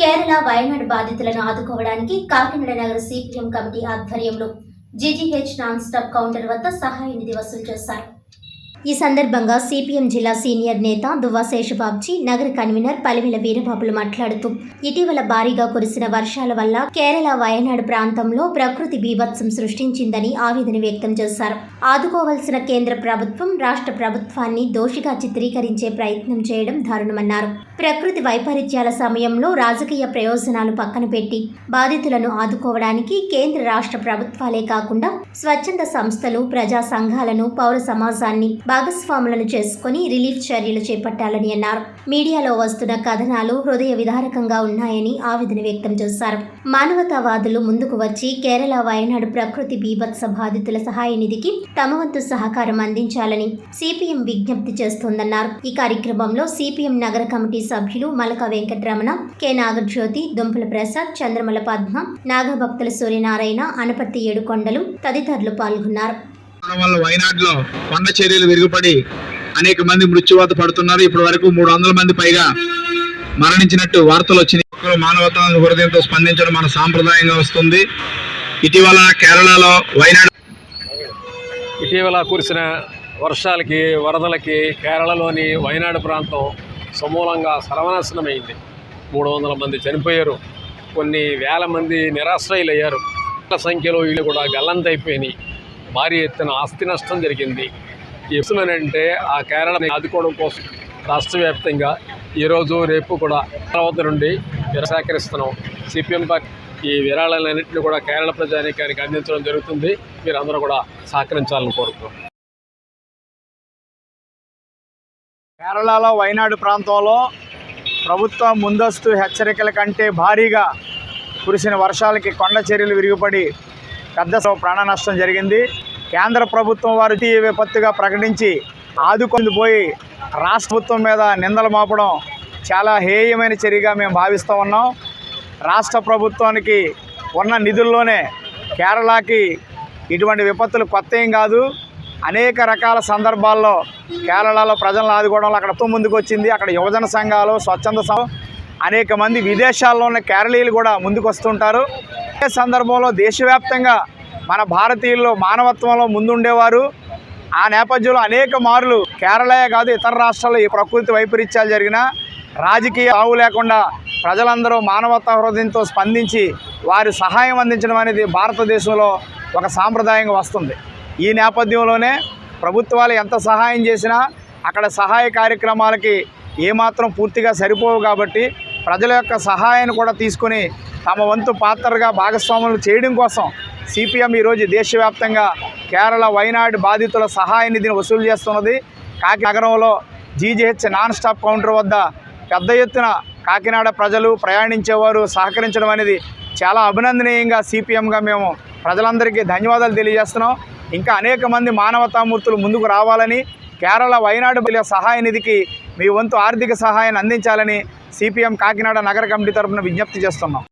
కేరళ వయనాడు బాధితులను ఆదుకోవడానికి కాకినాడ నగర సిపిఎం కమిటీ ఆధ్వర్యంలో జీజీహెచ్ నాన్ స్టాప్ కౌంటర్ వద్ద సహాయ నిధి వసూలు చేశారు. ఈ సందర్భంగా సిపిఎం జిల్లా సీనియర్ నేత దువ్వా శేషబాబ్జీ నగర కన్వీనర్ పలివెల వీరబాబులు మాట్లాడుతూ ఇటీవల భారీగా కురిసిన వర్షాల వల్ల కేరళ వయనాడు ప్రాంతంలో ప్రకృతి బీభత్సం సృష్టించిందని ఆవేదన వ్యక్తం చేశారు. ఆదుకోవాల్సిన కేంద్ర ప్రభుత్వం రాష్ట్ర ప్రభుత్వాన్ని దోషిగా చిత్రీకరించే ప్రయత్నం చేయడం దారుణమన్నారు. ప్రకృతి వైపరీత్యాల సమయంలో రాజకీయ ప్రయోజనాలు పక్కన పెట్టి బాధితులను ఆదుకోవడానికి కేంద్ర రాష్ట్ర ప్రభుత్వాలే కాకుండా స్వచ్ఛంద సంస్థలు ప్రజా సంఘాలను పౌర సమాజాన్ని భాగస్వాములను చేసుకుని రిలీఫ్ చర్యలు చేపట్టాలని అన్నారు. మీడియాలో వస్తున్న కథనాలు హృదయ విదారకంగా ఉన్నాయని ఆవేదన వ్యక్తం చేశారు. మానవతావాదులు ముందుకు వచ్చి కేరళ వయనాడు ప్రకృతి బీభత్స బాధితుల సహాయ నిధికి తమ వంతు సహకారం అందించాలని సిపిఎం విజ్ఞప్తి చేస్తోందన్నారు. ఈ కార్యక్రమంలో సిపిఎం నగర కమిటీ సభ్యులు మలక వెంకటరమణ కె. నాగజ్యోతి దుంపల ప్రసాద్ చంద్రమల పద్మ నాగభక్తుల సూర్యనారాయణ అనపర్తి ఏడుకొండలు తదితరులు పాల్గొన్నారు. రావడం వల్ల వైనాడులో కొండ చర్యలు విరుగుపడి అనేక మంది మృత్యువాత పడుతున్నారు. ఇప్పటి వరకు మూడు వందల మంది పైగా మరణించినట్టు వార్తలు వచ్చినాయి. మానవతా హృదయంతో స్పందించడం మన సాంప్రదాయంగా వస్తుంది. ఇటీవల కేరళలో వైనాడు ఇటీవల కురిసిన వర్షాలకి వరదలకి కేరళలోని వైనాడు ప్రాంతం సమూలంగా సర్వనాశనమైంది. మూడు వందల మంది చనిపోయారు. కొన్ని వేల మంది నిరాశ్రయులయ్యారు. వేల సంఖ్యలో ఇళ్ళు కూడా గల్లంతైపోయినాయి. భారీ ఎత్తున ఆస్తి నష్టం జరిగింది. ఈ అంటే ఆ కేరళని ఆదుకోవడం కోసం రాష్ట్ర వ్యాప్తంగా ఈరోజు రేపు కూడా తర్వాత నుండి విరా- సేకరిస్తున్నాం. సిపిఎం పార్టీ ఈ విరాళాలన్నింటినీ కూడా కేరళ ప్రజానీకానికి అందించడం జరుగుతుంది. మీరందరూ కూడా సహకరించాలని కోరుతున్నాం కేరళలో వైనాడు ప్రాంతంలో ప్రభుత్వం ముందస్తు హెచ్చరికల కంటే భారీగా కురిసిన వర్షాలకి కొండ చర్యలు విరిగిపడి పెద్ద ప్రాణ నష్టం జరిగింది. కేంద్ర ప్రభుత్వం వారు ఈ విపత్తుగా ప్రకటించి ఆదుకొని పోయి రాష్ట్ర ప్రభుత్వం మీద నిందలు మోపడం చాలా హేయమైన చర్యగా మేము భావిస్తూ ఉన్నాం. రాష్ట్ర ప్రభుత్వానికి ఉన్న నిధుల్లోనే కేరళకి ఇటువంటి విపత్తులు కొత్త ఏం కాదు. అనేక రకాల సందర్భాల్లో కేరళలో ప్రజలను ఆదుకోవడంలో అక్కడ ముందుకు వచ్చింది అక్కడ యువజన సంఘాలు స్వచ్ఛంద సంఘం అనేక మంది విదేశాల్లో ఉన్న కేరళీయులు కూడా ముందుకు వస్తుంటారు అదే సందర్భంలో దేశవ్యాప్తంగా మన భారతీయుల్లో మానవత్వంలో ముందుండేవారు ఆ నేపథ్యంలో అనేక మార్లు కేరళయే కాదు ఇతర రాష్ట్రాల్లో ఈ ప్రకృతి వైపరీత్యాలు జరిగినా రాజకీయ ఆవు లేకుండా ప్రజలందరూ మానవతా హృదయంతో స్పందించి వారి సహాయం అందించడం అనేది భారతదేశంలో ఒక సాంప్రదాయంగా వస్తుంది. ఈ నేపథ్యంలోనే ప్రభుత్వాలు ఎంత సహాయం చేసినా అక్కడ సహాయ కార్యక్రమాలకి ఏమాత్రం పూర్తిగా సరిపోవు కాబట్టి ప్రజల యొక్క సహాయాన్ని కూడా తీసుకొని తమ వంతు పాత్రగా భాగస్వాములు చేయడం కోసం సిపిఎం ఈరోజు దేశవ్యాప్తంగా కేరళ వైనాడు బాధితుల సహాయ నిధిని వసూలు చేస్తున్నది. కాకి నగరంలో జీజీహెచ్ నాన్ స్టాప్ కౌంటర్ వద్ద పెద్ద ఎత్తున కాకినాడ ప్రజలు ప్రయాణించేవారు సహకరించడం అనేది చాలా అభినందనీయంగా సిపిఎంగా మేము ప్రజలందరికీ ధన్యవాదాలు తెలియజేస్తున్నాం. ఇంకా అనేక మంది మానవతామూర్తులు ముందుకు రావాలని కేరళ వైనాడు సహాయ నిధికి మీ వంతు ఆర్థిక సహాయాన్ని అందించాలని సిపిఎం కాకినాడ నగర కమిటీ తరఫున విజ్ఞప్తి చేస్తున్నాం.